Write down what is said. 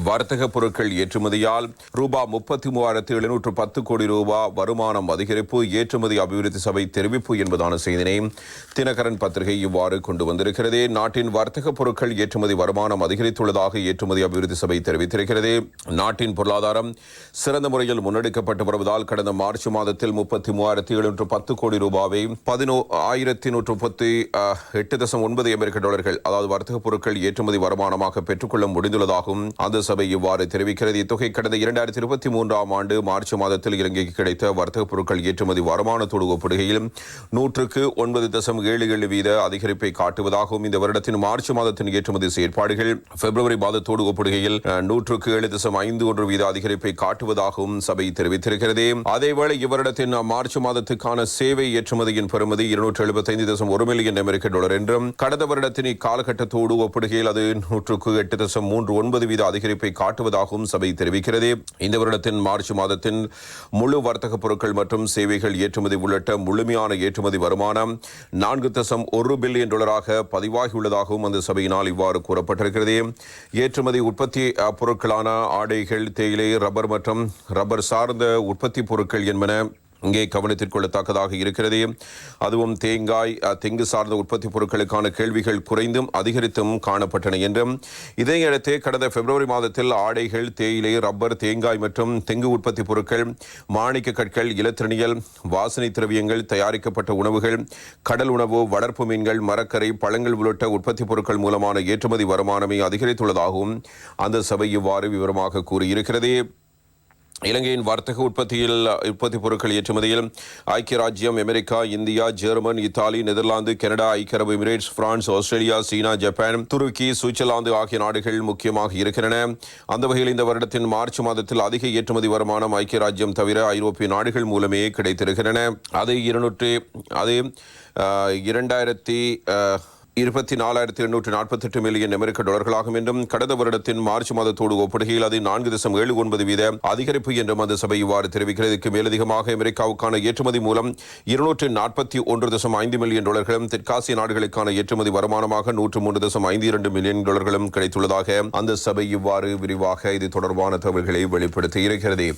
வர்த்தக பொருட்கள் ஏற்றுமதியால் ரூபா முப்பத்தி மூவாயிரத்து எழுநூற்று பத்து கோடி ரூபாய் வருமானம் அதிகரிப்பு ஏற்றுமதி அபிவிருத்தி சபை தெரிவிப்பு என்பதான செய்தினை தினகரன் பத்திரிகை இவ்வாறு கொண்டு வந்திருக்கிறது. நாட்டின் வர்த்தக பொருட்கள் ஏற்றுமதி வருமானம் அதிகரித்துள்ளதாக ஏற்றுமதி அபிவிருத்தி சபை தெரிவித்திருக்கிறது. நாட்டின் பொருளாதாரம் சிறந்த முறையில் முன்னெடுக்கப்பட்டு வருவதால் கடந்த மார்ச் மாதத்தில் முப்பத்தி மூவாயிரத்தி எழுநூற்று பத்து கோடி ரூபாவை பதினோ ஆயிரத்தி நூற்று முப்பத்தி எட்டு தசம் ஒன்பது அமெரிக்க டாலர்கள் அதாவது வர்த்தக பொருட்கள் ஏற்றுமதி வருமானமாக பெற்றுக்கொள்ள முடிந்துள்ளதாகவும் அந்த சபை இவ்வாறு தெரிவிக்கிறது. இத்தொகை கடந்த இரண்டாயிரத்தி இருபத்தி மூன்றாம் ஆண்டு மார்ச் மாதத்தில் இலங்கைக்கு கிடைத்த வர்த்தக பொருட்கள் ஏற்றுமதி வருமானத்தோடு ஒப்பிடுகையில் நூற்றுக்கு ஒன்பது தசம் ஏழு ஏழு வீத அதிகரிப்பை காட்டுவதாகவும் இந்த வருடத்தின் மார்ச் மாதத்தின் ஏற்றுமதி செயற்பாடுகள் பிப்ரவரி மாதத்தோடு ஒப்பிடுகையில் நூற்றுக்கு ஏழு தசம் ஐந்து ஒன்று வீத அதிகரிப்பை காட்டுவதாகவும் சபை தெரிவித்திருக்கிறது. அதேவேளை இவ்வருடத்தின் மார்ச் மாதத்துக்கான சேவை ஏற்றுமதியின் பெறுமதி இருநூற்று எழுபத்தைந்து தசம் ஒரு மில்லியன் அமெரிக்க டாலர் என்றும் கடந்த வருடத்தின் இக்காலகட்டத்தோடு ஒப்பிடுகையில் அது நூற்றுக்கு எட்டு தசம் மூன்று ஒன்பது வீத அதிகரி காட்டுவதாகவும் சபை தெரிவிக்கிறது. இந்த வருடத்தின் மார்ச் மாதத்தின் முழு வர்த்தக பொருட்கள் மற்றும் சேவைகள் ஏற்றுமதி உள்ளிட்ட முழுமையான ஏற்றுமதி வருமானம் நான்கு தசம் ஒரு பில்லியன் டாலராக பதிவாகியுள்ளதாகவும் அந்த சபையினால் இவ்வாறு கூறப்பட்டிருக்கிறது. ஏற்றுமதி உற்பத்தி பொருட்களான ஆடைகள் தேயிலை ரப்பர் மற்றும் ரப்பர் சார்ந்த உற்பத்தி பொருட்கள் என்பன இங்கே கவனத்திற்கொள்ளத்தக்கதாக இருக்கிறது. அதுவும் தேங்காய் தெங்கு சார்ந்த உற்பத்தி பொருட்களுக்கான கேள்விகள் குறைந்தும் அதிகரித்தும் காணப்பட்டன என்றும். இதையடுத்து கடந்த பிப்ரவரி மாதத்தில் ஆடைகள் தேயிலை ரப்பர் தேங்காய் மற்றும் தெங்கு உற்பத்தி பொருட்கள் மாணிக்க கற்கள் இலத்திரணியல் வாசனை திரவியங்கள் தயாரிக்கப்பட்ட உணவுகள் கடல் உணவு வளர்ப்பு மீன்கள் மரக்கரை பழங்கள் உள்ளிட்ட உற்பத்தி பொருட்கள் மூலமான ஏற்றுமதி வருமானமே அதிகரித்துள்ளதாகவும் அந்த சபை இவ்வாறு விவரமாக கூறியிருக்கிறது. இலங்கையின் வர்த்தக உற்பத்தியில் உற்பத்தி பொருட்கள் ஏற்றுமதியில் ஐக்கிய ராஜ்யம் America India German Italy Netherlands Canada ஐக்கிய அரபு Emirates France Australia China Japan துருக்கி சுவிட்சர்லாந்து ஆகிய நாடுகள் முக்கியமாக இருக்கின்றன. அந்த வகையில் இந்த வருடத்தின் மார்ச் மாதத்தில் அதிக ஏற்றுமதி வருமானம் ஐக்கிய ராஜ்யம் தவிர ஐரோப்பிய நாடுகள் மூலமே கிடைத்திருக்கின்றன. அது இருநூற்று அது இரண்டாயிரத்தி இருபத்தி நாலாயிரத்தி எண்ணூற்று நாற்பத்தெட்டு மில்லியன் அமெரிக்க டாலர்களாகும் என்றும் கடந்த வருடத்தின் மார்ச் மாதத்தோடு ஒப்பிடுகையில் அது நான்கு தசம் ஏழு ஒன்பது வீத அதிகரிப்பு என்றும் அந்த சபை இவ்வாறு தெரிவிக்கிறது. இதுக்கு மேலதிகமாக அமெரிக்காவுக்கான ஏற்றுமதி மூலம் இருநூற்று நாற்பத்தி ஒன்று தசம் ஐந்து மில்லியன் டாலர்களும் தெற்காசிய நாடுகளுக்கான ஏற்றுமதி வருமானமாக நூற்று மூன்று தசம் ஐந்து இரண்டு மில்லியன் டாலர்களும் கிடைத்துள்ளதாக அந்த சபை இவ்வாறு விரிவாக இது தொடர்பான தகவல்களை வெளிப்படுத்தி இருக்கிறது.